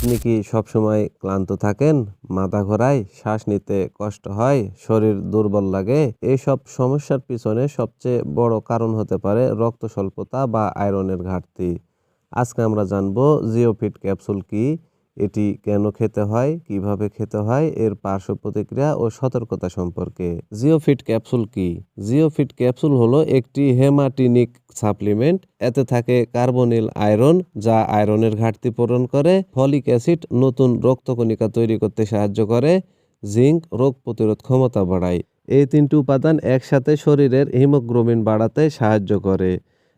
আপনি কি সবসময় ক্লান্ত থাকেন, মাথা ঘোরায়, শ্বাস নিতে কষ্ট হয়, শরীর দুর্বল লাগে? এইসব সমস্যার পিছনে সবচেয়ে বড় কারণ হতে পারে রক্ত স্বল্পতা বা আয়রনের ঘাটতি। আজকে আমরা জানব জিওফিট ক্যাপসুল কি এটি কেন খেতে হয়, কীভাবে খেতে হয়, এর পার্শ্ব প্রতিক্রিয়া ও সতর্কতা সম্পর্কে। জিওফিট ক্যাপসুল কি? জিওফিট ক্যাপসুল হলো একটি হেমাটিনিক সাপ্লিমেন্ট, এতে থাকে কার্বনিল আয়রন, যা আয়রনের ঘাটতি পূরণ করে, ফলিক অ্যাসিড নতুন রক্তকণিকা তৈরি করতে সাহায্য করে, জিঙ্ক রোগ প্রতিরোধ ক্ষমতা বাড়ায়। এই তিনটি উপাদান একসাথে শরীরের হিমোগ্লোবিন বাড়াতে সাহায্য করে।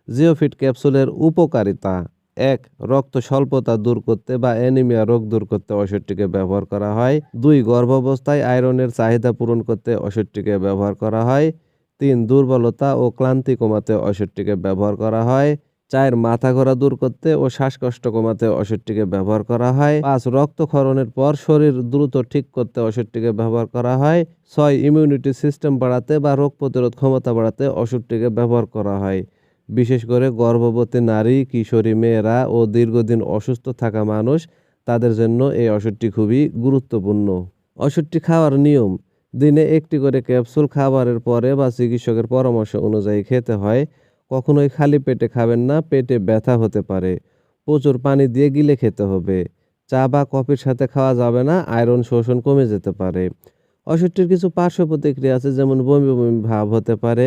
জিওফিট ক্যাপসুলের উপকারিতা এক, রক্ত স্বল্পতা দূর করতে বা অ্যানিমিয়া রোগ দূর করতে ওষুধটিকে ব্যবহার করা হয়। দুই, গর্ভাবস্থায় আয়রনের চাহিদা পূরণ করতে ওষুধটিকে ব্যবহার করা হয়। তিন, দুর্বলতা ও ক্লান্তি কমাতে ওষুধটিকে ব্যবহার করা হয়। চায়ের মাথা ঘোরা দূর করতে ও শ্বাসকষ্ট কমাতে ওষুধটিকে ব্যবহার করা হয়। পাঁচ, রক্তক্ষরণের পর শরীর দ্রুত ঠিক করতে ওষুধটিকে ব্যবহার করা হয়। ছয়, ইমিউনিটি সিস্টেম বাড়াতে বা রোগ প্রতিরোধ ক্ষমতা বাড়াতে ওষুধটিকে ব্যবহার করা হয়। বিশেষ করে গর্ভবতী নারী, কিশোরী মেয়েরা ও দীর্ঘদিন অসুস্থ থাকা মানুষ, তাদের জন্য এই ওষুধটি খুবই গুরুত্বপূর্ণ। ওষুধটি খাওয়ার নিয়ম, দিনে একটি করে ক্যাপসুল খাবারের পরে বা চিকিৎসকের পরামর্শ অনুযায়ী খেতে হয়। কখনোই খালি পেটে খাবেন না, পেটে ব্যথা হতে পারে। প্রচুর পানি দিয়ে গিলে খেতে হবে। চা বা কফির সাথে খাওয়া যাবে না, আয়রন শোষণ কমে যেতে পারে। ওষুধটির কিছু পার্শ্ব প্রতিক্রিয়া আছে, যেমন বমি বমি ভাব হতে পারে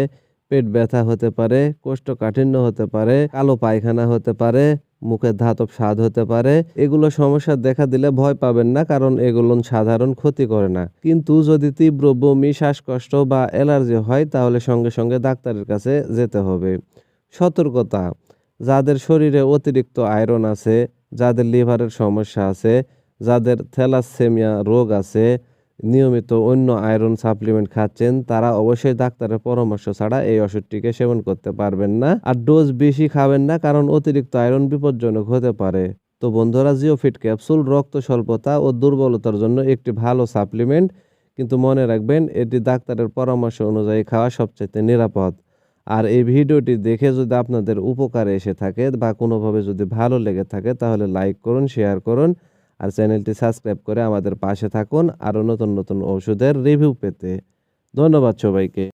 পেট ব্যথা হতে পারে, কোষ্ঠকাঠিন্য হতে পারে, কালো পায়খানা হতে পারে মুখে ধাতব স্বাদ হতে পারে। এগুলো সমস্যা দেখা দিলে ভয় পাবেন না কারণ এগুলো সাধারণ ক্ষতি করে না। কিন্তু যদি তীব্র বমি, শ্বাসকষ্ট বা অ্যালার্জি হয়, তাহলে সঙ্গে সঙ্গে ডাক্তারের কাছে যেতে হবে। সতর্কতা, যাদের শরীরে অতিরিক্ত আয়রন আছে, যাদের লিভারের সমস্যা আছে, যাদের থ্যালাসেমিয়া রোগ আছে নিয়মিত অন্য আয়রন সাপ্লিমেন্ট খাচ্ছেন, তারা অবশ্যই ডাক্তারের পরামর্শ ছাড়া এই ওষুধটিকে সেবন করতে পারবেন না আর ডোজ বেশি খাবেন না কারণ অতিরিক্ত আয়রন বিপজ্জনক হতে পারে। তো বন্ধুরা জিওফিট ক্যাপসুল রক্ত স্বল্পতা ও দুর্বলতার জন্য একটি ভালো সাপ্লিমেন্ট, কিন্তু মনে রাখবেন এটি ডাক্তারের পরামর্শ অনুযায়ী খাওয়া সবচেয়ে নিরাপদ। আর এই ভিডিওটি দেখে যদি আপনাদের উপকারে এসে থাকে বা কোনোভাবে যদি ভালো লেগে থাকে, তাহলে লাইক করুন শেয়ার করুন। আর চ্যানেলটি সাবস্ক্রাইব করে আমাদের পাশে থাকুন। আরও নতুন নতুন ওষুধের রিভিউ পেতে। ধন্যবাদ সবাইকে।